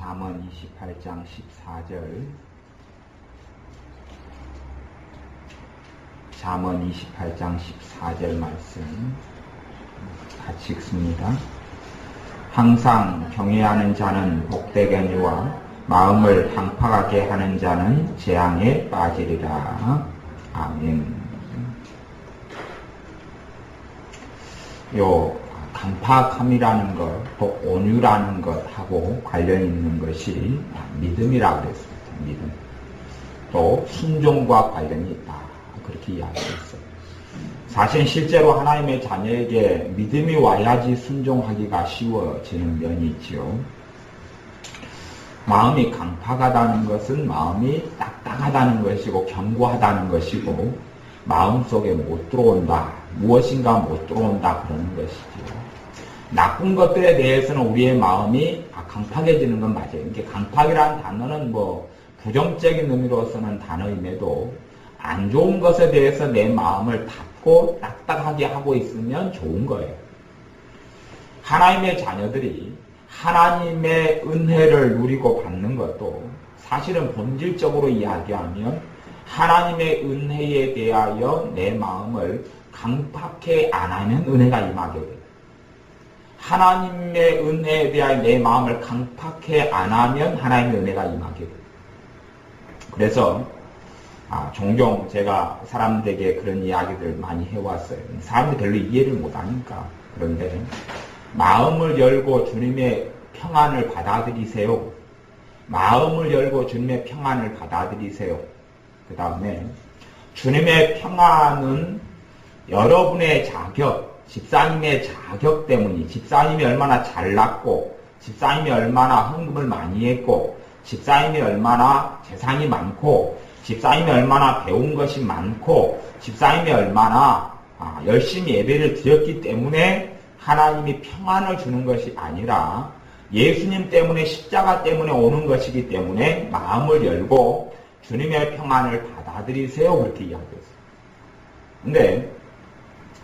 잠언 28장 14절 잠언 28장 14절 말씀 같이 읽습니다. 항상 경외하는 자는 복되겠니와 마음을 방파하게 하는 자는 재앙에 빠지리라. 아멘. 요 강팍함이라는 것, 또 온유라는 것하고 관련 있는 것이 믿음이라 그랬습니다. 믿음. 또 순종과 관련이 있다. 그렇게 이야기했어요. 사실 실제로 하나님의 자녀에게 믿음이 와야지 순종하기가 쉬워지는 면이 있죠. 마음이 강팍하다는 것은 마음이 딱딱하다는 것이고 견고하다는 것이고 마음속에 못 들어온다. 무엇인가 못 들어온다 그러는 것이죠. 나쁜 것들에 대해서는 우리의 마음이 강팍해지는 건 맞아요. 이게 강팍이라는 단어는 뭐 부정적인 의미로서는 단어임에도 안 좋은 것에 대해서 내 마음을 닫고 딱딱하게 하고 있으면 좋은 거예요. 하나님의 자녀들이 하나님의 은혜를 누리고 받는 것도 사실은 본질적으로 이야기하면 하나님의 은혜에 대하여 내 마음을 강팍해 안 하면 은혜가 임하게 돼요. 하나님의 은혜에 대하여 내 마음을 강팍해 안 하면 하나님의 은혜가 임하게 돼요. 그래서 아, 종종 제가 사람들에게 그런 이야기들 많이 해왔어요. 사람들이 별로 이해를 못하니까. 그런데 마음을 열고 주님의 평안을 받아들이세요. 마음을 열고 주님의 평안을 받아들이세요. 그 다음에 주님의 평안은 여러분의 자격, 집사님의 자격 때문이 집사님이 얼마나 잘났고 집사님이 얼마나 헌금을 많이 했고 집사님이 얼마나 재산이 많고 집사님이 얼마나 배운 것이 많고 집사님이 얼마나 아, 열심히 예배를 드렸기 때문에 하나님이 평안을 주는 것이 아니라 예수님 때문에 십자가 때문에 오는 것이기 때문에 마음을 열고 주님의 평안을 받아들이세요 그렇게 이야기했어요. 근데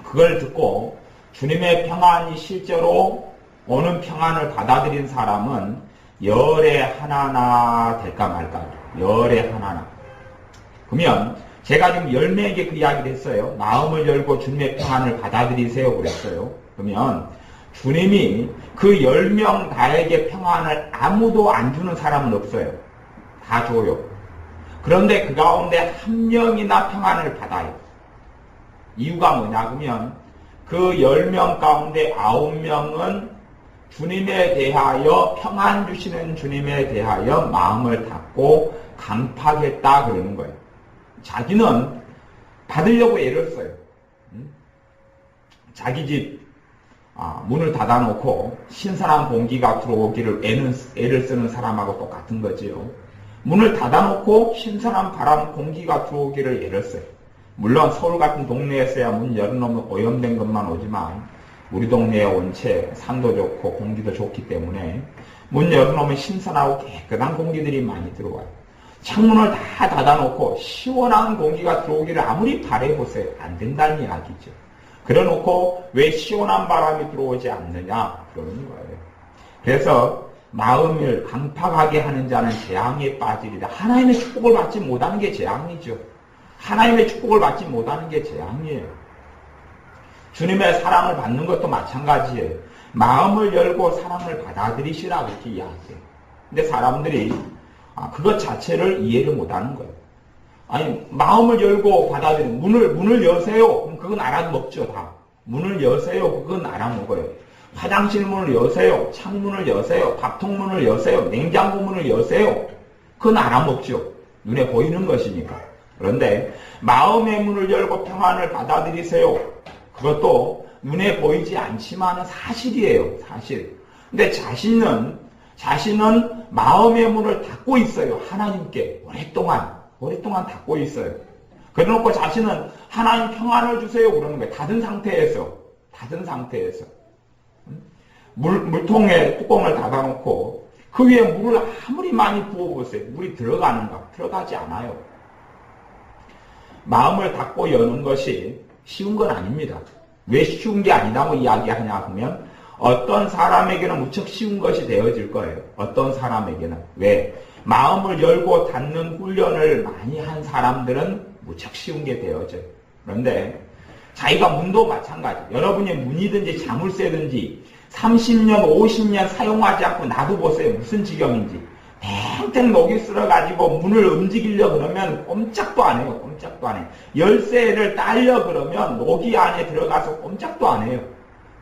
그걸 듣고 주님의 평안이 실제로 오는 평안을 받아들인 사람은 열에 하나나 될까 말까 열에 하나나 그러면 제가 지금 열매에게 그 이야기를 했어요. 마음을 열고 주님의 평안을 받아들이세요. 그랬어요. 그러면 주님이 그 열 명 다에게 평안을 아무도 안 주는 사람은 없어요. 다 줘요. 그런데 그 가운데 한 명이나 평안을 받아요. 이유가 뭐냐 그러면 그열명 가운데 아홉 명은 주님에 대하여 평안 주시는 주님에 대하여 마음을 닫고 강팍했다 그러는 거예요. 자기는 받으려고 애를 써요. 자기 집 아, 문을 닫아놓고 신선한 공기가 들어오기를 애를 쓰는 사람하고 똑같은 거지요. 문을 닫아놓고 신선한 바람 공기가 들어오기를 애를 써요. 물론 서울 같은 동네에서야 문 열어놓으면 오염된 것만 오지만 우리 동네에 온채 산도 좋고 공기도 좋기 때문에 문 열어놓으면 신선하고 깨끗한 공기들이 많이 들어와요. 창문을 다 닫아놓고 시원한 공기가 들어오기를 아무리 바래보세요. 안 된다는 이야기죠. 그래놓고 왜 시원한 바람이 들어오지 않느냐 그러는 거예요. 그래서 마음을 강팍하게 하는 자는 재앙에 빠지리라. 하나님의 축복을 받지 못하는 게 재앙이죠. 하나님의 축복을 받지 못하는 게 재앙이에요. 주님의 사랑을 받는 것도 마찬가지예요. 마음을 열고 사랑을 받아들이시라 그렇게 이야기해요. 근데 사람들이 아, 그것 자체를 이해를 못하는 거예요. 아니 마음을 열고 받아들이는 문을 문을 여세요. 그럼 그건 알아먹죠 다. 문을 여세요. 그건 알아먹어요. 화장실 문을 여세요. 창문을 여세요. 밥통 문을 여세요. 냉장고 문을 여세요. 그건 알아먹죠. 눈에 보이는 것이니까. 그런데 마음의 문을 열고 평안을 받아들이세요. 그것도 눈에 보이지 않지만 사실이에요. 사실. 근데 자신은 자신은 마음의 문을 닫고 있어요. 하나님께 오랫동안 오랫동안 닫고 있어요. 그래놓고 자신은 하나님 평안을 주세요 그러는 거예요. 닫은 상태에서 닫은 상태에서 물, 물통에 뚜껑을 닫아놓고 그 위에 물을 아무리 많이 부어보세요. 물이 들어가는가? 들어가지 않아요. 마음을 닫고 여는 것이 쉬운 건 아닙니다. 왜 쉬운 게 아니다고 이야기하냐 하면 어떤 사람에게는 무척 쉬운 것이 되어질 거예요. 어떤 사람에게는. 왜? 마음을 열고 닫는 훈련을 많이 한 사람들은 무척 쉬운 게 되어져요. 그런데 자기가 문도 마찬가지. 여러분이 문이든지 자물쇠든지 30년, 50년 사용하지 않고 놔둬보세요. 무슨 지경인지. 탱탱 녹이 쓸어가지고 문을 움직이려 그러면 꼼짝도 안 해요. 꼼짝도 안 해요. 열쇠를 딸려 그러면 녹이 안에 들어가서 꼼짝도 안 해요.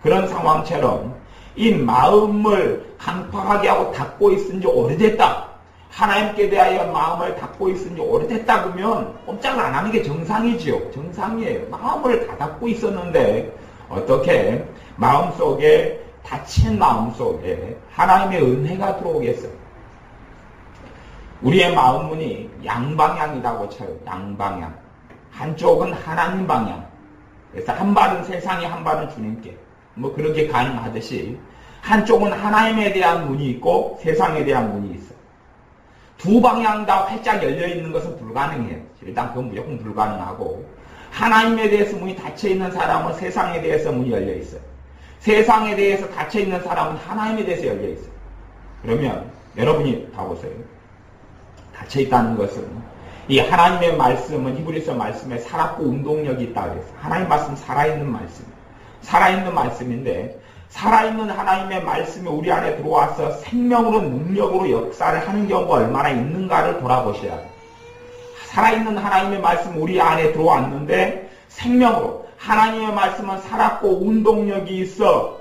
그런 상황처럼 이 마음을 강팍하게 하고 닫고 있은 지 오래됐다. 하나님께 대하여 마음을 닫고 있은 지 오래됐다 그러면 꼼짝을 안 하는 게 정상이지요. 정상이에요. 마음을 다 닫고 있었는데 어떻게 마음속에 닫힌 마음속에 하나님의 은혜가 들어오겠어요. 우리의 마음문이 양방향이라고 쳐요. 양방향. 한쪽은 하나님 방향. 그래서 한 발은 세상에 한 발은 주님께. 뭐 그렇게 가능하듯이 한쪽은 하나님에 대한 문이 있고 세상에 대한 문이 있어. 두 방향 다 활짝 열려 있는 것은 불가능해요. 일단 그건 무조건 불가능하고 하나님에 대해서 문이 닫혀 있는 사람은 세상에 대해서 문이 열려 있어요. 세상에 대해서 닫혀 있는 사람은 하나님에 대해서 열려 있어요. 그러면 여러분이 봐보세요. 닫혀 있다는 것은 이 하나님의 말씀은 히브리서 말씀에 살았고 운동력이 있다 그랬어요. 하나님 말씀 살아있는 말씀. 살아있는 말씀인데 살아있는 하나님의 말씀이 우리 안에 들어와서 생명으로 능력으로 역사를 하는 경우가 얼마나 있는가를 돌아보셔야 돼요. 살아있는 하나님의 말씀 우리 안에 들어왔는데 생명으로 하나님의 말씀은 살았고 운동력이 있어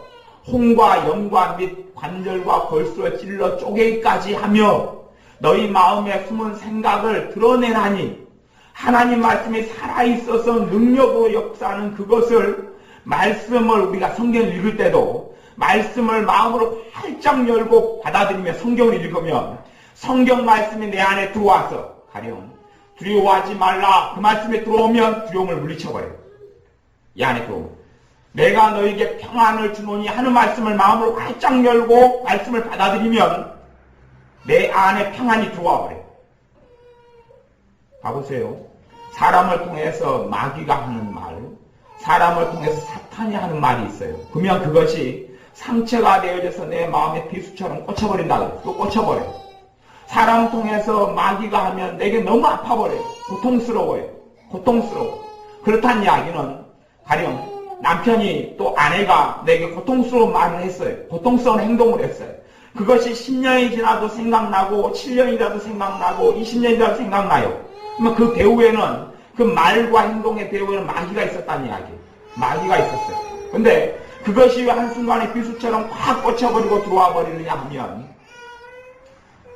홍과 영과 및 관절과 골수로 찔러 쪼개기까지 하며 너희 마음에 숨은 생각을 드러내나니 하나님 말씀이 살아있어서 능력으로 역사하는 그것을 말씀을 우리가 성경을 읽을 때도 말씀을 마음으로 활짝 열고 받아들이며 성경을 읽으면 성경 말씀이 내 안에 들어와서 가령 두려워하지 말라 그 말씀에 들어오면 두려움을 물리쳐버려요. 이 안에 들어오면 내가 너에게 평안을 주노니 하는 말씀을 마음으로 활짝 열고 말씀을 받아들이면 내 안에 평안이 들어와 버려요. 봐보세요. 사람을 통해서 마귀가 하는 말, 사람을 통해서 사탄이 하는 말이 있어요. 그러면 그것이 상처가 되어져서 내 마음의 비수처럼 꽂혀버린다 그래요. 또 꽂혀버려요. 사람 통해서 마귀가 하면 내게 너무 아파버려요. 고통스러워요. 고통스러워. 그렇다는 이야기는 가령 남편이 또 아내가 내게 고통스러운 말을 했어요. 고통스러운 행동을 했어요. 그것이 10년이 지나도 생각나고 7년이라도 생각나고 20년이라도 생각나요. 그러면 그 배후에는 그 말과 행동의 배후에는 마귀가 있었다는 이야기예요. 마귀가 있었어요. 근데 그것이 한순간에 비수처럼 확 꽂혀버리고 들어와 버리느냐 하면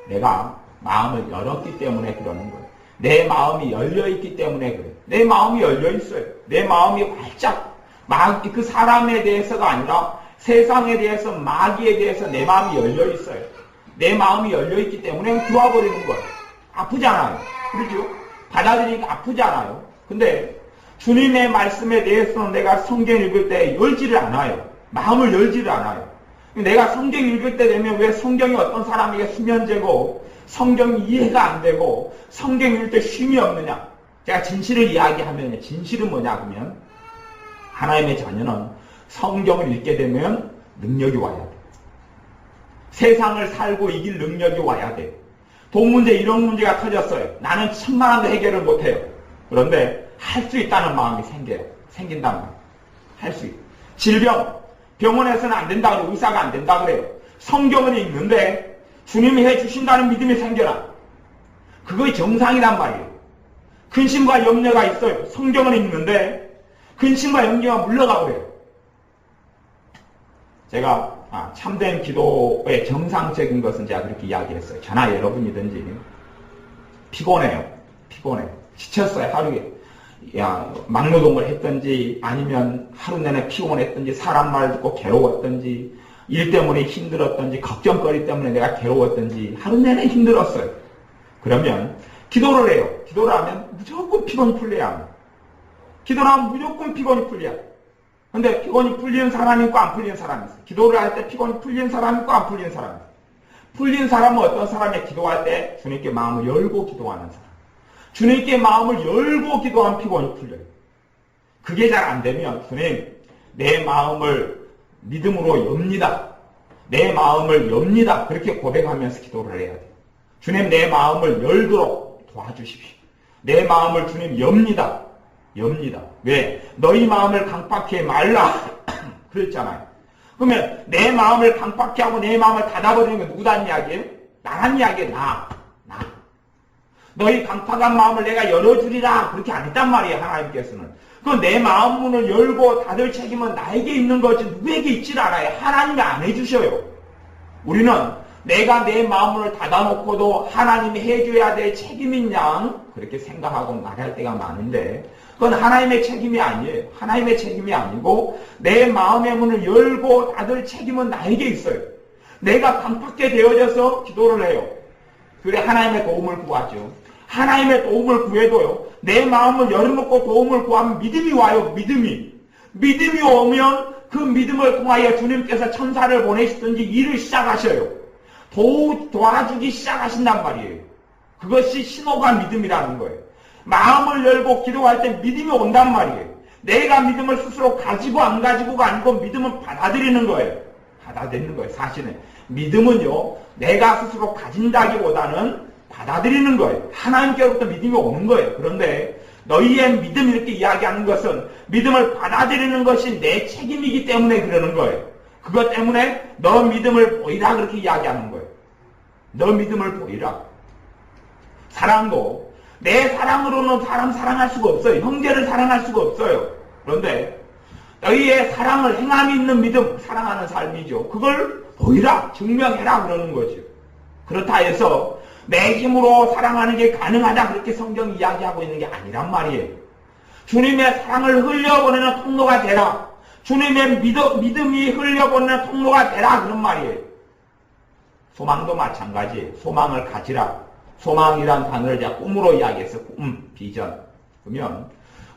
내가 마음을 열었기 때문에 그러는 거예요. 내 마음이 열려있기 때문에 그래요. 내 마음이 열려있어요. 내 마음이 활짝 그 사람에 대해서가 아니라 세상에 대해서 마귀에 대해서 내 마음이 열려 있어요. 내 마음이 열려 있기 때문에 들어와 버리는 거예요. 아프지 않아요. 그렇죠? 받아들이니까 아프지 않아요. 근데 주님의 말씀에 대해서는 내가 성경 읽을 때 열지를 않아요. 마음을 열지를 않아요. 내가 성경 읽을 때 되면 왜 성경이 어떤 사람에게 수면제고 성경이 이해가 안 되고 성경 읽을 때 쉼이 없느냐? 제가 진실을 이야기하면 진실은 뭐냐 그러면 하나님의 자녀는 성경을 읽게 되면 능력이 와야 돼. 세상을 살고 이길 능력이 와야 돼. 돈 문제 이런 문제가 터졌어요. 나는 천만 원도 해결을 못해요. 그런데 할 수 있다는 마음이 생겨요. 생긴단 말이에요. 할 수 있. 질병 병원에서는 안 된다 그래요. 의사가 안 된다 그래요. 성경은 읽는데 주님이 해주신다는 믿음이 생겨나. 그거의 정상이란 말이에요. 근심과 염려가 있어요. 성경은 읽는데 근심과 염려가 물러가 그래요. 제가 아, 참된 기도의 정상적인 것은 제가 그렇게 이야기했어요. 저나 여러분이든지 피곤해요. 피곤해. 지쳤어요. 하루에. 야, 막노동을 했든지 아니면 하루 내내 피곤했든지 사람 말 듣고 괴로웠든지 일 때문에 힘들었든지 걱정거리 때문에 내가 괴로웠든지 하루 내내 힘들었어요. 그러면 기도를 해요. 기도를 하면 무조건 피곤이 풀려야 합니다. 기도를 하면 무조건 피곤이 풀려야 돼. 근데 피곤이 풀리는 사람이 있고 안 풀리는 사람이 있어요. 기도를 할 때 피곤이 풀리는 사람이 있고 안 풀리는 사람이 있어요. 풀린 사람은 어떤 사람이 기도할 때 주님께 마음을 열고 기도하는 사람. 주님께 마음을 열고 기도한 피곤이 풀려요. 그게 잘 안 되면 주님 내 마음을 믿음으로 엽니다. 내 마음을 엽니다. 그렇게 고백하면서 기도를 해야 돼. 주님 내 마음을 열도록 도와주십시오. 내 마음을 주님 엽니다. 엽니다. 왜? 너희 마음을 강팍해 말라. 그랬잖아요. 그러면 내 마음을 강팍해 하고 내 마음을 닫아버리는 건 누구단 이야기예요? 나란 이야기예요. 나. 나. 너희 강팍한 마음을 내가 열어주리라. 그렇게 안 했단 말이에요. 하나님께서는. 그내 마음 문을 열고 닫을 책임은 나에게 있는 거지 누구에게 있질 않아요. 하나님이 안 해주셔요. 우리는 내가 내 마음을 닫아놓고도 하나님이 해줘야 될 책임인 양 그렇게 생각하고 말할 때가 많은데 그건 하나님의 책임이 아니에요. 하나님의 책임이 아니고 내 마음의 문을 열고 닫을 책임은 나에게 있어요. 내가 강팍게 되어져서 기도를 해요. 그래 하나님의 도움을 구하죠. 하나님의 도움을 구해도요. 내 마음을 열어놓고 도움을 구하면 믿음이 와요. 믿음이. 믿음이 오면 그 믿음을 통하여 주님께서 천사를 보내시든지 일을 시작하셔요. 도, 도와주기 시작하신단 말이에요. 그것이 신호가 믿음이라는 거예요. 마음을 열고 기도할 때 믿음이 온단 말이에요. 내가 믿음을 스스로 가지고 안 가지고가 아니고 믿음은 받아들이는 거예요. 받아들이는 거예요. 사실은. 믿음은요, 내가 스스로 가진다기보다는 받아들이는 거예요. 하나님께로부터 믿음이 오는 거예요. 그런데 너희의 믿음 이렇게 이야기하는 것은 믿음을 받아들이는 것이 내 책임이기 때문에 그러는 거예요. 그것 때문에 너 믿음을 보이라 그렇게 이야기하는 거예요. 너 믿음을 보이라. 사랑도 내 사랑으로는 사람 사랑할 수가 없어요. 형제를 사랑할 수가 없어요. 그런데 너희의 사랑을 행함이 있는 믿음, 사랑하는 삶이죠. 그걸 보이라, 증명해라 그러는 거죠. 그렇다 해서 내 힘으로 사랑하는 게 가능하다 그렇게 성경이 이야기하고 있는 게 아니란 말이에요. 주님의 사랑을 흘려보내는 통로가 되라. 주님의 믿음, 믿음이 흘려보내는 통로가 되라 그런 말이에요. 소망도 마찬가지. 소망을 가지라. 소망이란 단어를 제가 꿈으로 이야기해서 꿈, 비전. 그러면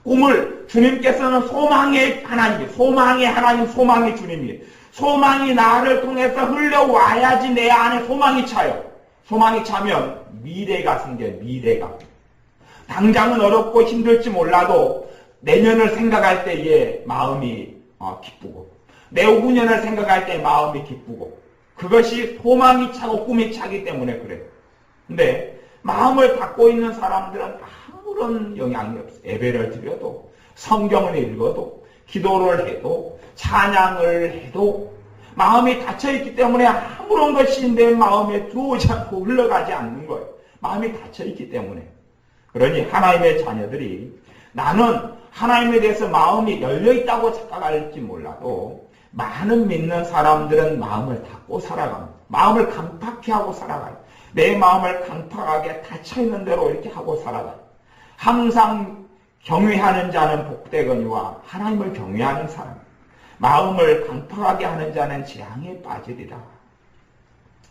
꿈을 주님께서는 소망의 하나님, 소망의 하나님, 소망의 주님이 소망이 나를 통해서 흘려와야지 내 안에 소망이 차요. 소망이 차면 미래가 생겨요. 미래가. 당장은 어렵고 힘들지 몰라도 내년을 생각할 때에 마음이 어, 기쁘고 내후년을 생각할 때 마음이 기쁘고 그것이 소망이 차고 꿈이 차기 때문에 그래요. 근데 마음을 닫고 있는 사람들은 아무런 영향이 없어요. 예배를 드려도 성경을 읽어도 기도를 해도 찬양을 해도 마음이 닫혀있기 때문에 아무런 것이 내 마음에 들어오지 않고 흘러가지 않는 거예요. 마음이 닫혀있기 때문에. 그러니 하나님의 자녀들이 나는 하나님에 대해서 마음이 열려있다고 착각할지 몰라도 많은 믿는 사람들은 마음을 닫고 살아갑니다. 마음을 강팍히 하고 살아가요. 내 마음을 강팍하게 닫혀있는 대로 이렇게 하고 살아가요. 항상 경외하는 자는 복되거니와 하나님을 경외하는 사람. 마음을 강팍하게 하는 자는 재앙에 빠지리라.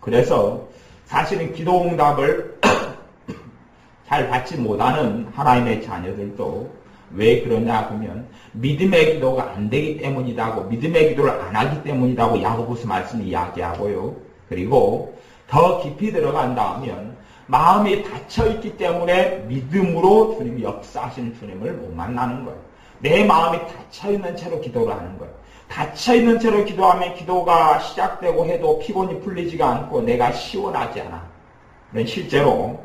그래서 사실은 기도 응답을 잘 받지 못하는 하나님의 자녀들도 왜 그러냐 그러면 믿음의 기도가 안 되기 때문이라고 믿음의 기도를 안 하기 때문이라고 야고보서 말씀이 이야기하고요. 그리고 더 깊이 들어간다 하면 마음이 닫혀 있기 때문에 믿음으로 주님이 역사하시는 주님을 못 만나는 거예요. 내 마음이 닫혀 있는 채로 기도를 하는 거예요. 닫혀 있는 채로 기도하면 기도가 시작되고 해도 피곤이 풀리지가 않고 내가 시원하지 않아. 실제로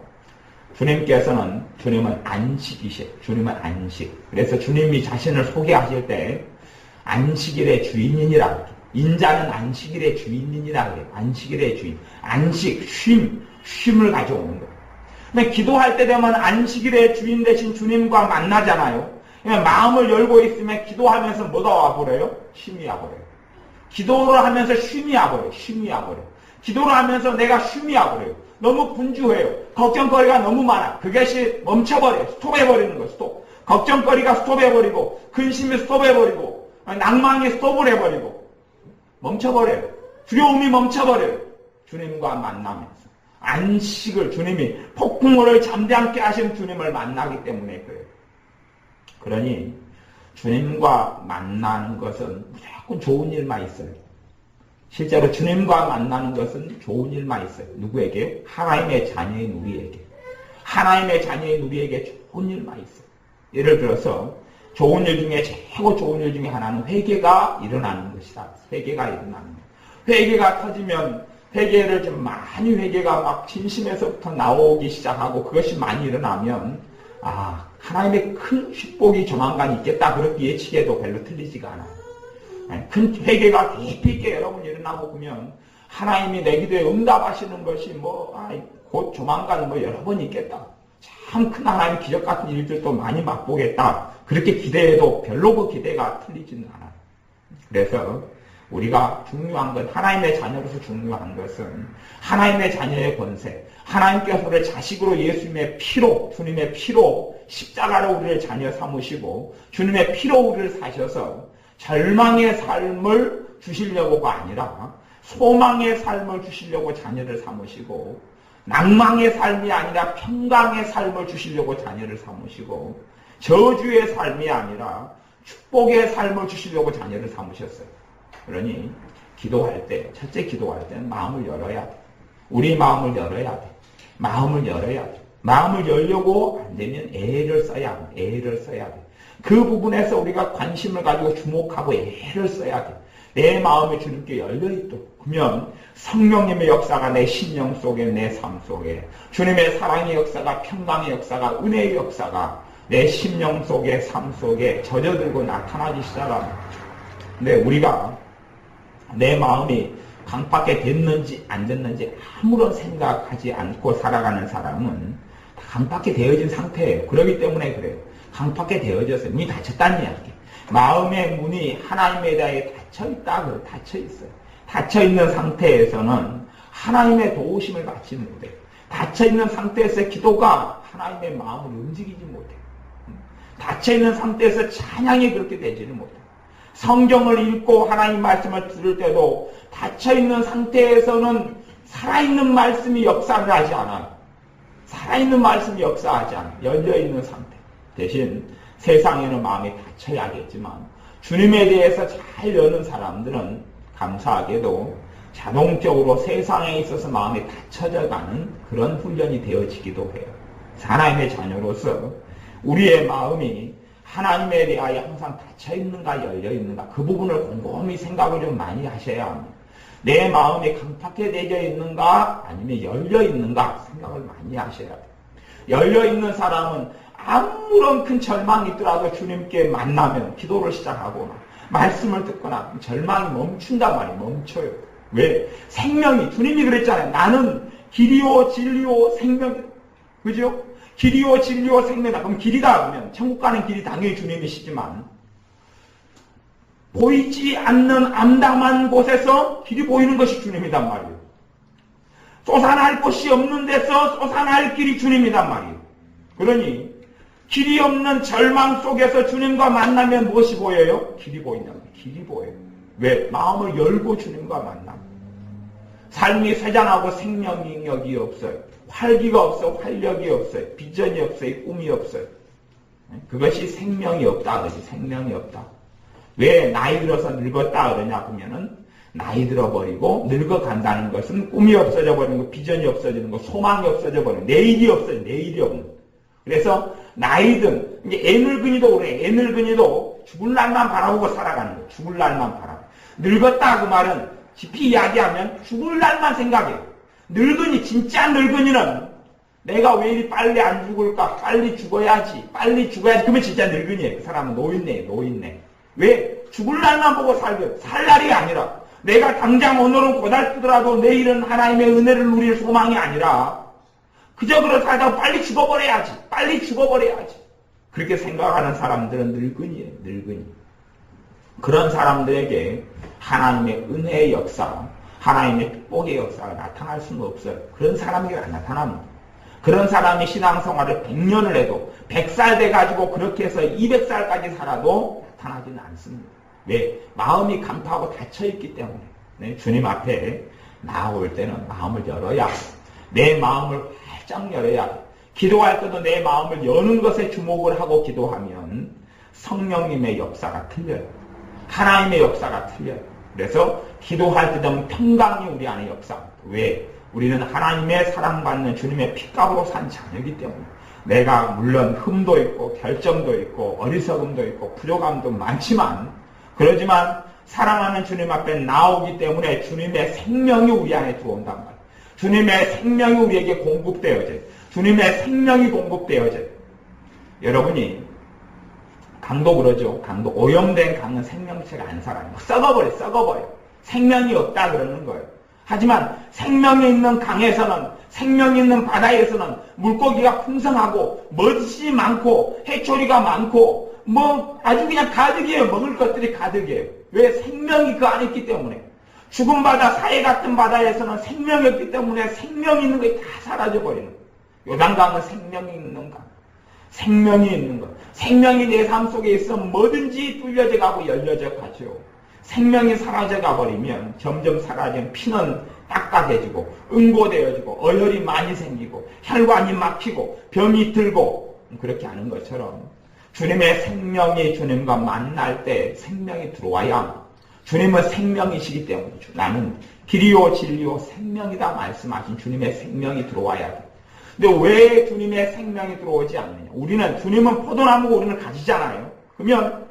주님께서는 주님은 안식이시 주님은 안식. 그래서 주님이 자신을 소개하실 때 안식일의 주인이니라. 인자는 안식일의 주인이니라 그래요. 안식일의 주인. 안식, 쉼, 쉼을 가져오는 거예요. 근데 기도할 때 되면 안식일의 주인 대신 주님과 만나잖아요. 마음을 열고 있으면 기도하면서 뭐가 와버려요? 쉼이 와버려요. 기도를 하면서 쉼이 와버려요. 쉼이 와버려요. 기도를 하면서 내가 쉼이 와버려요. 너무 분주해요. 걱정거리가 너무 많아. 그것이 멈춰버려요. 스톱해버리는 거예요. 스톱. 걱정거리가 스톱해버리고 근심이 스톱해버리고 낭망이 스톱을 해버리고 멈춰버려요. 두려움이 멈춰버려요. 주님과 만나면서. 안식을 주님이 폭풍우를 잠잠케 하신 주님을 만나기 때문에 그래요. 그러니 주님과 만나는 것은 무조건 좋은 일만 있어요. 실제로 주님과 만나는 것은 좋은 일만 있어요. 누구에게? 하나님의 자녀인 우리에게. 하나님의 자녀인 우리에게 좋은 일만 있어요. 예를 들어서 좋은 일 중에 최고 좋은 일 중에 하나는 회개가 일어나는 것이다. 회개가 일어나는 것. 회개가 터지면 회개를 좀 많이 회개가 막 진심에서부터 나오기 시작하고 그것이 많이 일어나면 아 하나님의 큰 축복이 조만간 있겠다 그렇게 예측해도 별로 틀리지가 않아요. 네, 큰 회개가 깊이 있게 여러분 일어나고 보면 하나님이 내 기도에 응답하시는 것이 뭐, 아, 곧 조만간 뭐 여러 번 있겠다. 참 큰 하나님 기적 같은 일들도 많이 맛보겠다. 그렇게 기대해도 별로 그 기대가 틀리지는 않아요. 그래서 우리가 중요한 건 하나님의 자녀로서 중요한 것은 하나님의 자녀의 권세, 하나님께서 우리를 자식으로 예수님의 피로, 주님의 피로 십자가로 우리를 자녀 삼으시고 주님의 피로 우리를 사셔서 절망의 삶을 주시려고가 아니라 소망의 삶을 주시려고 자녀를 삼으시고 낭망의 삶이 아니라 평강의 삶을 주시려고 자녀를 삼으시고 저주의 삶이 아니라 축복의 삶을 주시려고 자녀를 삼으셨어요. 그러니 기도할 때 첫째 기도할 때는 마음을 열어야 돼. 우리 마음을 열어야 돼. 마음을 열어야 돼. 마음을 열려고 안 되면 애를 써야 돼. 애를 써야 돼. 그 부분에서 우리가 관심을 가지고 주목하고 애를 써야 돼. 내 마음이 주님께 열려있도록. 그러면 성령님의 역사가 내 심령 속에, 내 삶 속에, 주님의 사랑의 역사가, 평강의 역사가, 은혜의 역사가 내 심령 속에, 삶 속에 젖어들고 나타나기 시작합니다. 근데 우리가 내 마음이 강팍게 됐는지 안 됐는지 아무런 생각하지 않고 살아가는 사람은 강팍게 되어진 상태예요. 그렇기 때문에 그래요. 강팍게 되어져서 문이 닫혔다는 이야기. 마음의 문이 하나님에 대해 닫혀있다. 그 닫혀있어요. 닫혀있는 상태에서는 하나님의 도우심을 받지 못해요. 닫혀있는 상태에서 기도가 하나님의 마음을 움직이지 못해요. 닫혀있는 상태에서 찬양이 그렇게 되지는 못해요. 성경을 읽고 하나님 말씀을 들을 때도 닫혀있는 상태에서는 살아있는 말씀이 역사를 하지 않아요. 살아있는 말씀이 역사하지 않아요. 열려있는 상태. 대신 세상에는 마음이 닫혀야겠지만 주님에 대해서 잘 여는 사람들은 감사하게도 자동적으로 세상에 있어서 마음이 닫혀져 가는 그런 훈련이 되어지기도 해요. 하나님의 자녀로서 우리의 마음이 하나님에 대하여 항상 닫혀있는가 열려있는가 그 부분을 곰곰이 생각을 좀 많이 하셔야 합니다. 내 마음이 강팍해 되어 있는가 아니면 열려있는가 생각을 많이 하셔야 돼요. 열려있는 사람은 아무런 큰 절망이 있더라도 주님께 만나면 기도를 시작하거나 말씀을 듣거나 절망이 멈춘단 말이에요. 멈춰요. 왜? 생명이 주님이 그랬잖아요. 나는 길이요 진리요 생명 그죠? 길이요 진리요 생명이다. 그럼 길이다 그러면 천국 가는 길이 당연히 주님이시지만 보이지 않는 암담한 곳에서 길이 보이는 것이 주님이단 말이에요. 솟아날 곳이 없는 데서 솟아날 길이 주님이단 말이에요. 그러니 길이 없는 절망 속에서 주님과 만나면 무엇이 보여요? 길이 거예요. 길이 보여요. 왜? 마음을 열고 주님과 만나. 삶이 쇠잔하고 생명력이 없어요. 활기가 없어 활력이 없어요. 비전이 없어요. 꿈이 없어요. 그것이 생명이 없다 그러지. 생명이 없다. 왜 나이 들어서 늙었다 그러냐 그러면은 나이 들어버리고 늙어간다는 것은 꿈이 없어져 버리는 거, 비전이 없어지는 거, 소망이 없어져 버리는 거, 내일이 없어져, 내일이 없는 거. 그래서 나이든 이제 애늙은이도 그래. 애늙은이도 죽을 날만 바라보고 살아가는 거예요. 죽을 날만 바라. 늙었다 그 말은 깊이 이야기하면 죽을 날만 생각해. 늙은이 진짜 늙은이는 내가 왜 이리 빨리 안 죽을까? 빨리 죽어야지. 빨리 죽어야지. 그러면 진짜 늙은이에요. 그 사람은 노인네, 노인네. 왜? 죽을 날만 보고 살고 살 날이 아니라 내가 당장 오늘은 고달프더라도 내일은 하나님의 은혜를 누릴 소망이 아니라 그저 그렇다가 빨리 죽어버려야지. 빨리 죽어버려야지. 그렇게 생각하는 사람들은 늙은이에요. 늙은이. 그런 사람들에게 하나님의 은혜의 역사, 하나님의 축복의 역사가 나타날 수는 없어요. 그런 사람에게 안 나타납니다. 그런 사람이 신앙생활을 100년을 해도 100살 돼가지고 그렇게 해서 200살까지 살아도 나타나지는 않습니다. 왜? 마음이 간파하고 닫혀있기 때문에. 네? 주님 앞에 나올 때는 마음을 열어야 내 마음을 활짝 열어야 돼. 기도할 때도 내 마음을 여는 것에 주목을 하고 기도하면 성령님의 역사가 틀려요. 하나님의 역사가 틀려요. 그래서 기도할 때 되면 평강이 우리 안에 역사. 왜? 우리는 하나님의 사랑받는 주님의 피값으로 산 자녀이기 때문에 내가 물론 흠도 있고 결점도 있고 어리석음도 있고 부족함도 많지만 그러지만 사랑하는 주님 앞에 나오기 때문에 주님의 생명이 우리 안에 들어온단 말이에요. 주님의 생명이 우리에게 공급되어져요. 주님의 생명이 공급되어져요. 여러분이 강도 그러죠. 강도 오염된 강은 생명체가 안 살아요. 썩어버려, 썩어버려. 생명이 없다 그러는 거예요. 하지만 생명이 있는 강에서는 생명 있는 바다에서는 물고기가 풍성하고 멋이 많고 해초리가 많고 뭐 아주 그냥 가득이에요. 먹을 것들이 가득이에요. 왜 생명이 그 안에 있기 때문에 죽은 바다 사해 같은 바다에서는 생명이 없기 때문에 생명 있는 게 다 사라져 버리는 거예요. 요단강은 생명이 있는 강. 생명이 있는 것. 생명이 내 삶 속에 있어 뭐든지 뚫려져 가고 열려져 가죠. 생명이 사라져 가버리면 점점 사라진 피는 딱딱해지고 응고되어지고 어혈이 많이 생기고 혈관이 막히고 병이 들고 그렇게 하는 것처럼 주님의 생명이 주님과 만날 때 생명이 들어와야 합니다. 주님은 생명이시기 때문이죠. 나는 길이요 진리요 생명이다 말씀하신 주님의 생명이 들어와야 돼. 근데 왜 주님의 생명이 들어오지 않느냐? 우리는 주님은 포도나무고 우리는 가지잖아요. 그러면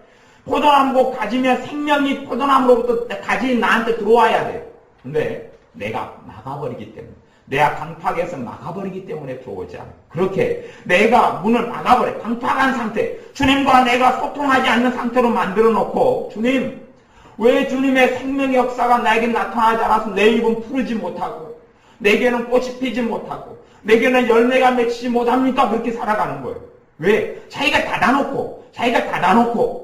포도나무고 가지면 생명이 포도나무로부터 가지 나한테 들어와야 돼요. 근데 내가 막아버리기 때문에 내가 강팍에서 막아버리기 때문에 들어오지 않아. 그렇게 내가 문을 막아버려. 강팍한 상태. 주님과 내가 소통하지 않는 상태로 만들어 놓고 주님 왜 주님의 생명의 역사가 나에게 나타나지 않아서 내 입은 푸르지 못하고 내게는 꽃이 피지 못하고 내게는 열매가 맺히지 못합니까? 그렇게 살아가는 거예요. 왜? 자기가 닫아놓고 자기가 닫아놓고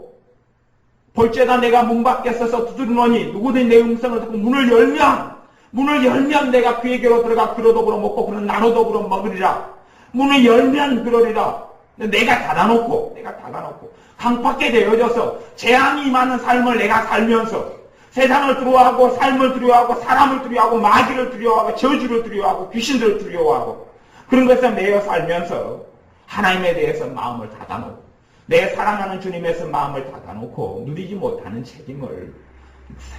볼죄다 내가 문 밖에 서서 두드리노니 누구든 내 음성을 듣고 문을 열면 문을 열면 내가 그에게로 들어가 그로 더불어 먹고 그는 나로 더불어 먹으리라. 문을 열면 그러리라. 내가 닫아놓고 내가 닫아놓고 강밖에 되어져서 재앙이 임하는 삶을 내가 살면서 세상을 두려워하고 삶을 두려워하고 사람을 두려워하고 마귀를 두려워하고 저주를 두려워하고 귀신들을 두려워하고 그런 것에 매여 살면서 하나님에 대해서 마음을 닫아놓고 내 사랑하는 주님에서 마음을 닫아놓고 누리지 못하는 책임을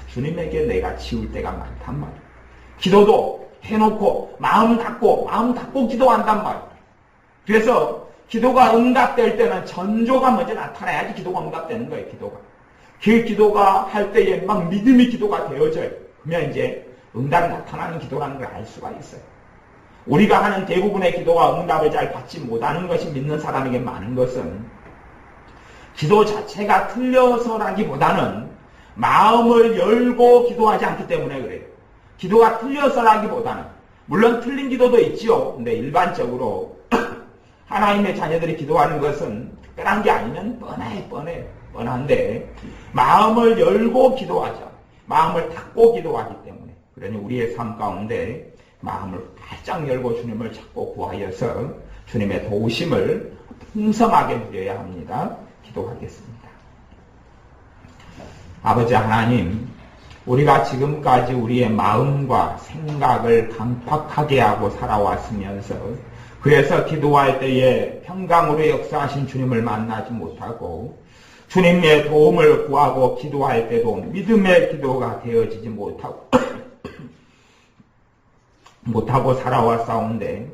주님에게 내가 지울 때가 많단 말이야. 기도도 해놓고 마음 닫고 마음 닫고 기도한단 말이야. 그래서 기도가 응답될 때는 전조가 먼저 나타나야지 기도가 응답되는 거예요. 기도가. 그 기도가 할 때에 막 믿음의 기도가 되어져요. 그러면 이제 응답이 나타나는 기도라는 걸 알 수가 있어요. 우리가 하는 대부분의 기도가 응답을 잘 받지 못하는 것이 믿는 사람에게 많은 것은 기도 자체가 틀려서라기보다는 마음을 열고 기도하지 않기 때문에 그래요. 기도가 틀려서라기보다는 물론 틀린 기도도 있지요. 근데 일반적으로 하나님의 자녀들이 기도하는 것은 특별한 게 아니면 뻔해 뻔해 뻔한데 마음을 열고 기도하자. 마음을 닫고 기도하기 때문에 그러니 우리의 삶 가운데 마음을 활짝 열고 주님을 찾고 구하여서 주님의 도우심을 풍성하게 누려야 합니다. 기도하겠습니다. 아버지 하나님, 우리가 지금까지 우리의 마음과 생각을 강팍하게 하고 살아왔으면서 그래서 기도할 때에 평강으로 역사하신 주님을 만나지 못하고 주님의 도움을 구하고 기도할 때도 믿음의 기도가 되어지지 못하고 못하고 살아왔사온데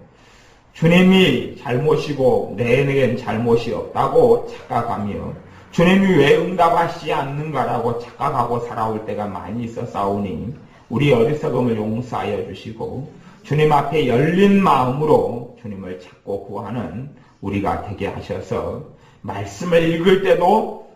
주님이 잘못이고 내겐 잘못이 없다고 착각하며 주님이 왜 응답하시지 않는가라고 착각하고 살아올 때가 많이 있어싸우니 우리 어리석음을 용서하여 주시고 주님 앞에 열린 마음으로 주님을 찾고 구하는 우리가 되게 하셔서 말씀을 읽을 때도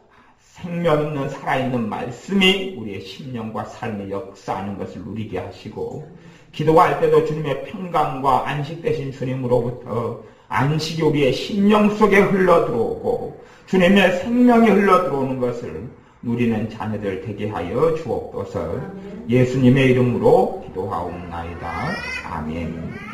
생명 있는 살아있는 말씀이 우리의 심령과 삶의 역사하는 것을 누리게 하시고 기도할 때도 주님의 평강과 안식 되신 주님으로부터 안식이 우리의 심령 속에 흘러 들어오고 주님의 생명이 흘러 들어오는 것을 누리는 자녀들 되게 하여 주옵소서 예수님의 이름으로 기도하옵나이다. 아멘.